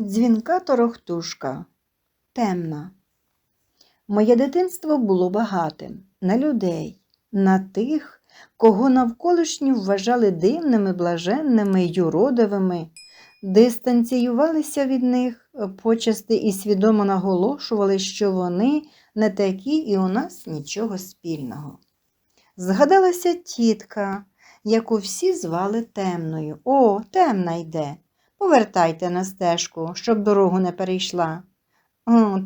Дзвінка торохтушка. Темна. Моє дитинство було багатим на людей, на тих, кого навколишні вважали дивними, блаженними, юродивими, дистанціювалися від них, почасти і свідомо наголошували, що вони не такі і у нас нічого спільного. Згадалася тітка, яку всі звали темною. О, темна йде. Повертайте на стежку, щоб дорогу не перейшла.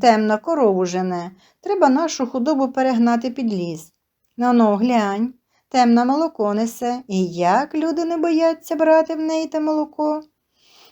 Темна корову жене. Треба нашу худобу перегнати під ліс. Ну, ну, глянь, темна молоко несе, і як люди не бояться брати в неї те молоко.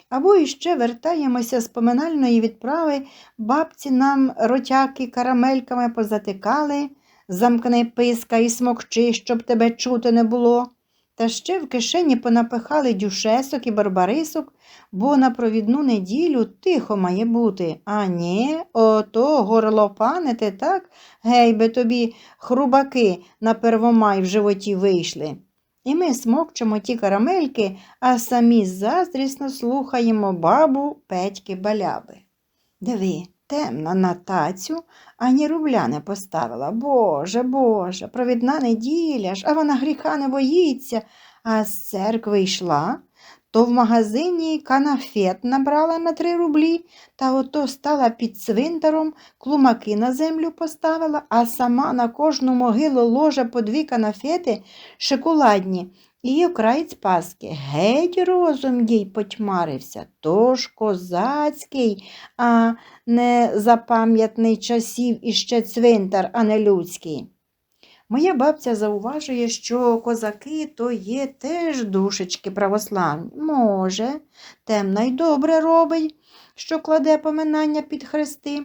Або іще вертаємося з поминальної відправи, бабці нам ротяки карамельками позатикали, замкни писка і смокчи, щоб тебе чути не було. Та ще в кишені понапихали дюшесок і барбарисок, бо на провідну неділю тихо має бути. А ні, ото горлопанити так, гей би тобі хрубаки на первомай в животі вийшли. І ми смокчемо ті карамельки, а самі заздрісно слухаємо бабу Петьки баляби. Диви, темна на тацю, ані рубля не поставила. Боже, Боже, провідна неділя ж, а вона гріха не боїться, а з церкви йшла, то в магазині канафет набрала на три рублі, та ото стала під цвинтаром, клумаки на землю поставила, а сама на кожну могилу ложа по дві канафети шоколадні і окраєць паски. Геть розум їй потьмарився, тож козацький, а не запам'ятний часів іще цвинтар, а не людський. Моя бабця зауважує, що козаки то є теж душечки православні. Може, темна й добре робить, що кладе поминання під хрести.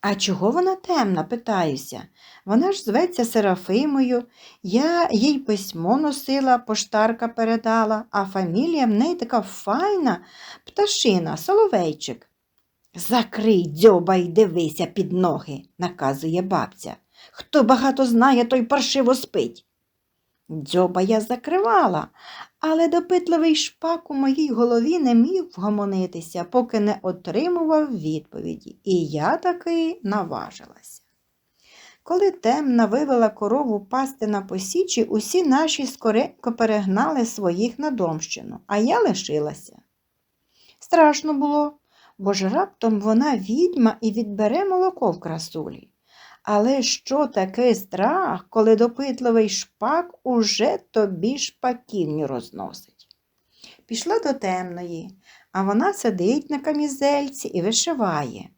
А чого вона темна, питаюся. Вона ж зветься Серафимою. Я їй письмо носила, поштарка передала, а фамілія в неї така файна пташина, соловейчик. Закрий дзьоба й дивися під ноги, наказує бабця. Хто багато знає, той паршиво спить. Дзьоба я закривала, але допитливий шпак у моїй голові не міг вгомонитися, поки не отримував відповіді, і я таки наважилася. Коли темна вивела корову пасти на посічі, усі наші скоренько перегнали своїх на домщину, а я лишилася. Страшно було, бо ж раптом вона відьма і відбере молоко в красулі. Але що таке страх, коли допитливий шпак уже тобі шпаківню розносить? Пішла до темної, а вона сидить на камізельці і вишиває.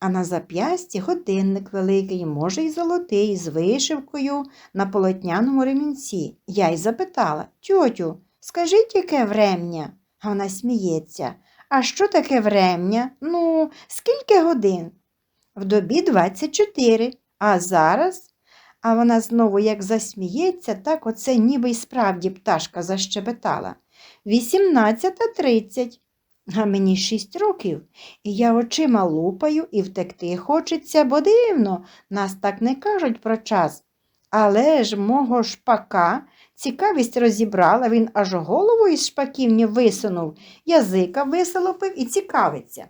А на зап'ясті годинник великий, може, й золотий, з вишивкою на полотняному ремінці. Я й запитала тьотю, скажіть, яке врем'я? А вона сміється. А що таке врем'я? Ну, скільки годин? В добі 24. А зараз, а вона знову як засміється, так оце ніби й справді пташка защебетала. Вісімнадцята тридцять. А мені шість років, і я очима лупаю і втекти хочеться, бо дивно, нас так не кажуть про час. Але ж мого шпака цікавість розібрала, він аж голову із шпаківні висунув, язика висолопив і цікавиться.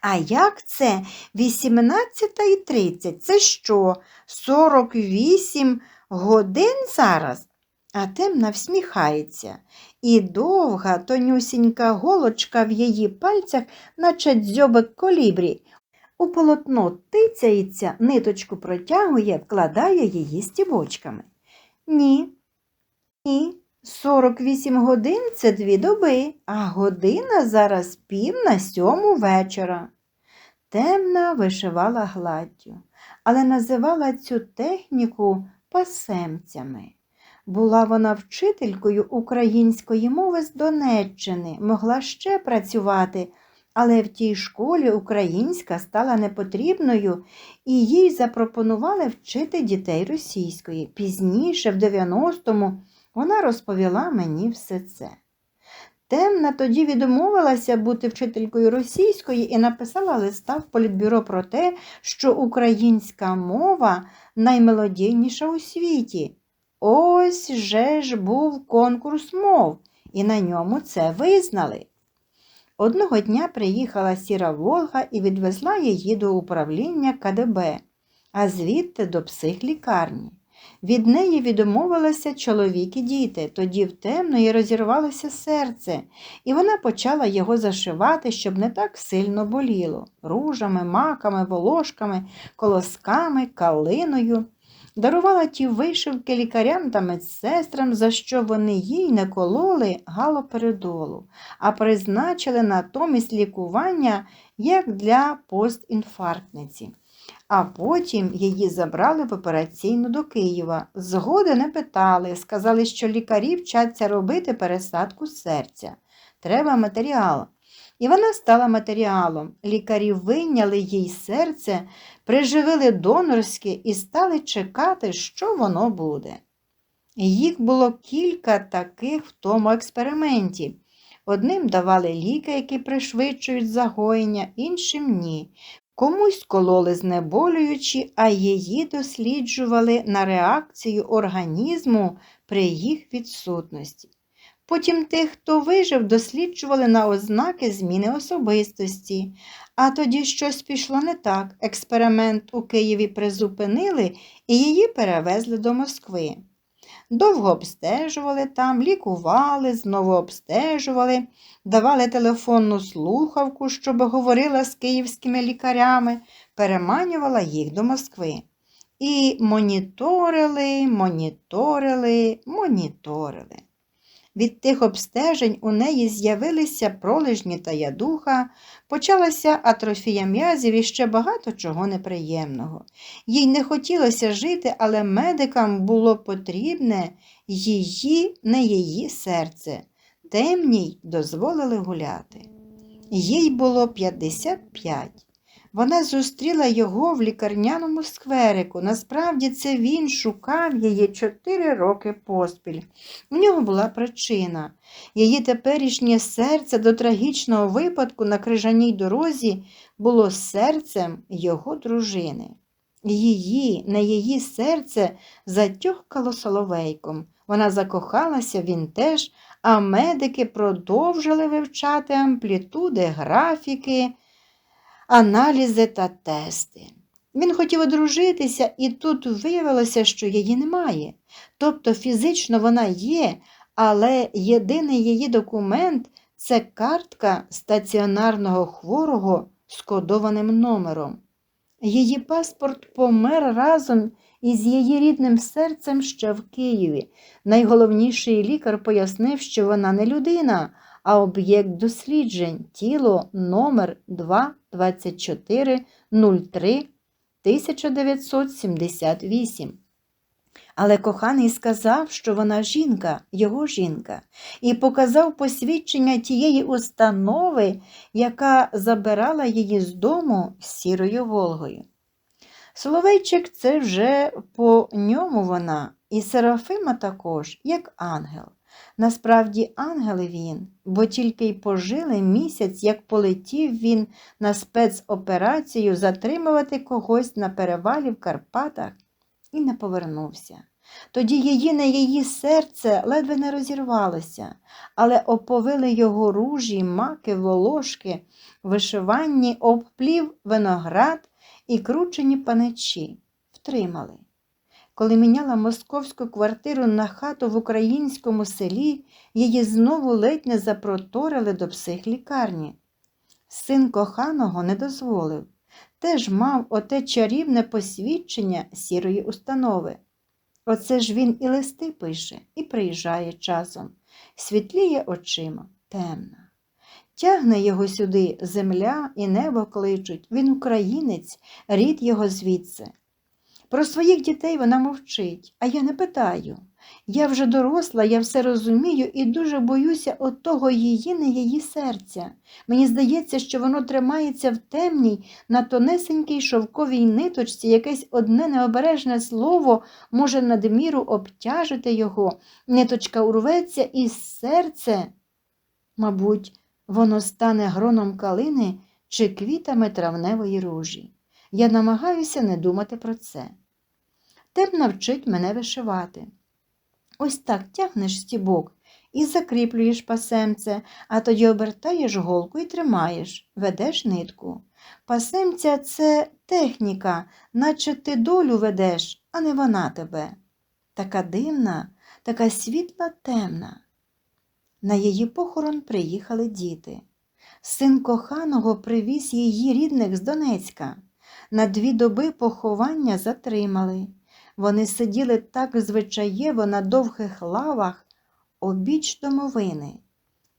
А як це 18 і 30? Це що, 48 годин зараз? А темна всміхається, і довга тонюсінька голочка в її пальцях, наче дзьобик колібрі. У полотно тицяється, ниточку протягує, вкладає її стібочками. Ні, ні, 48 годин це дві доби, а година зараз пів на сьому вечора. Темна вишивала гладдю, але називала цю техніку пасемцями. Була вона вчителькою української мови з Донеччини, могла ще працювати, але в тій школі українська стала непотрібною і їй запропонували вчити дітей російської. Пізніше, в 90-му, вона розповіла мені все це. Темна тоді відмовилася бути вчителькою російської і написала листа в політбюро про те, що українська мова наймелодійніша у світі. Ось же ж був конкурс мов, і на ньому це визнали. Одного дня приїхала сіра Волга і відвезла її до управління КДБ, а звідти до психлікарні. Від неї відмовилися чоловік і діти, тоді в темної розірвалося серце, і вона почала його зашивати, щоб не так сильно боліло ружами, маками, волошками, колосками, калиною. Дарувала ті вишивки лікарям та медсестрам, за що вони їй не кололи галоперидолу, а призначили натомість лікування як для постінфарктниці. А потім її забрали в операційну до Києва. Згоди не питали, сказали, що лікарі вчаться робити пересадку серця. Треба матеріал. І вона стала матеріалом. Лікарі вийняли їй серце, приживили донорське і стали чекати, що воно буде. Їх було кілька таких в тому експерименті. Одним давали ліки, які пришвидшують загоєння, іншим ні. Комусь кололи знеболюючі, а її досліджували на реакцію організму при їх відсутності. Потім тих, хто вижив, досліджували на ознаки зміни особистості. А тоді щось пішло не так. Експеримент у Києві призупинили і її перевезли до Москви. Довго обстежували там, лікували, знову обстежували, давали телефонну слухавку, щоб говорила з київськими лікарями, переманювала їх до Москви. І моніторили, моніторили, моніторили. Від тих обстежень у неї з'явилися пролежні та ядуха, почалася атрофія м'язів і ще багато чого неприємного. Їй не хотілося жити, але медикам було потрібне її, не її серце. Темній дозволили гуляти. Їй було 55. Вона зустріла його в лікарняному скверику. Насправді це він шукав її чотири роки поспіль. У нього була причина. Її теперішнє серце до трагічного випадку на крижаній дорозі було серцем його дружини. Її, не її серце затьохкало соловейком. Вона закохалася, він теж, а медики продовжили вивчати амплітуди, графіки аналізи та тести. Він хотів одружитися, і тут виявилося, що її немає. Тобто фізично вона є, але єдиний її документ це картка стаціонарного хворого з кодованим номером. Її паспорт помер разом із її рідним серцем ще в Києві. Найголовніший лікар пояснив, що вона не людина, а об'єкт досліджень тіло номер 2 24 03 1978. Але коханий сказав, що вона жінка, його жінка, і показав посвідчення тієї установи, яка забирала її з дому сірою Волгою. Соловейчик це вже по ньому вона, і Серафима також, як ангел. Насправді ангел він, бо тільки й пожили місяць, як полетів він на спецоперацію затримувати когось на перевалі в Карпатах і не повернувся. Тоді її на її серце ледве не розірвалося, але оповили його ружі, маки, волошки, вишиванні, обплів виноград і кручені паничі. Втримали. Коли міняла московську квартиру на хату в українському селі, її знову ледь не запроторили до психлікарні. Син коханого не дозволив, теж мав оте чарівне посвідчення сірої установи. Оце ж він і листи пише, і приїжджає часом, світліє очима, темна. Тягне його сюди земля і небо кличуть, він українець, рід його звідси. Про своїх дітей вона мовчить, а я не питаю. Я вже доросла, я все розумію і дуже боюся от того її, не її серця. Мені здається, що воно тримається в темній, на тонесенькій шовковій ниточці, якесь одне необережне слово може надміру обтяжити його, ниточка урветься і серце. Мабуть, воно стане гроном калини чи квітами травневої ружі. Я намагаюся не думати про це. Теп навчить мене вишивати. Ось так тягнеш стібок і закріплюєш пасемце, а тоді обертаєш голку і тримаєш, ведеш нитку. Пасемця це техніка, наче ти долю ведеш, а не вона тебе. Така дивна, така світла темна. На її похорон приїхали діти. Син коханого привіз її рідних з Донецька. На дві доби поховання затримали. Вони сиділи так звичаєво на довгих лавах обіч домовини.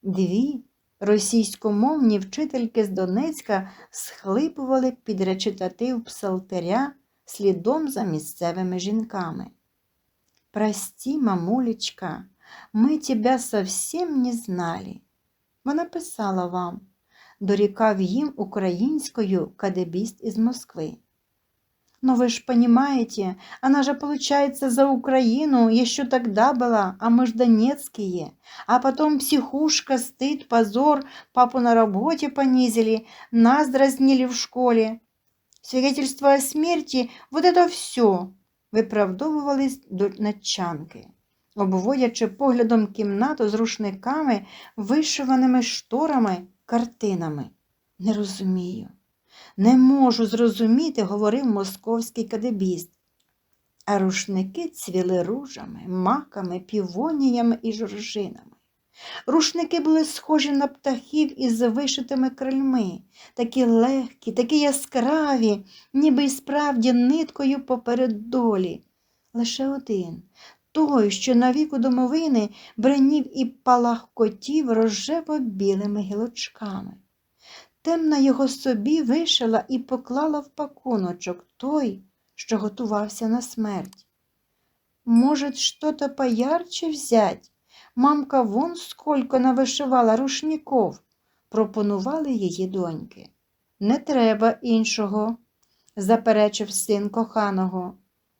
Дві російськомовні вчительки з Донецька схлипували під речитатив псалтиря слідом за місцевими жінками. Прости, мамулечка, ми тебя совсем не знали. Вона писала вам, дорікав їм українською кадебіст із Москви. Но вы ж понимаете, она же, получается, за Украину еще тогда была, а мы ж донецкие. А потом психушка, стыд, позор, папу на работе понизили, нас дразнили в школе. Свидетельство о смерти, вот это все, виправдовувались до начанки, обводячи поглядом кімнату з рушниками, вишиваними шторами, картинами. Не розумію. Не можу зрозуміти, говорив московський кадебіст. А рушники цвіли ружами, маками, півоніями і жоржинами. Рушники були схожі на птахів із вишитими крильми, такі легкі, такі яскраві, ніби й справді ниткою поперед долі. Лише один, той, що на віку домовини бренів і палахкотів рожево-білими гілочками Темна його собі вишила і поклала в пакуночок той, що готувався на смерть. Может, что-то поярче взять? Мамка вон сколько навишивала рушников, пропонували її доньки. Не треба іншого, заперечив син коханого.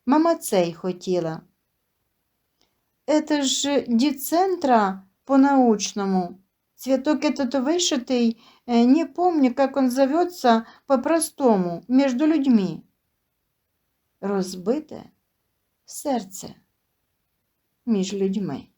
Мама цей хотіла. Это ж діцентра по-научному. Цветок этот вышитый, э, не помню, как он зовется по-простому, между людьми. Розбите серце між людьми.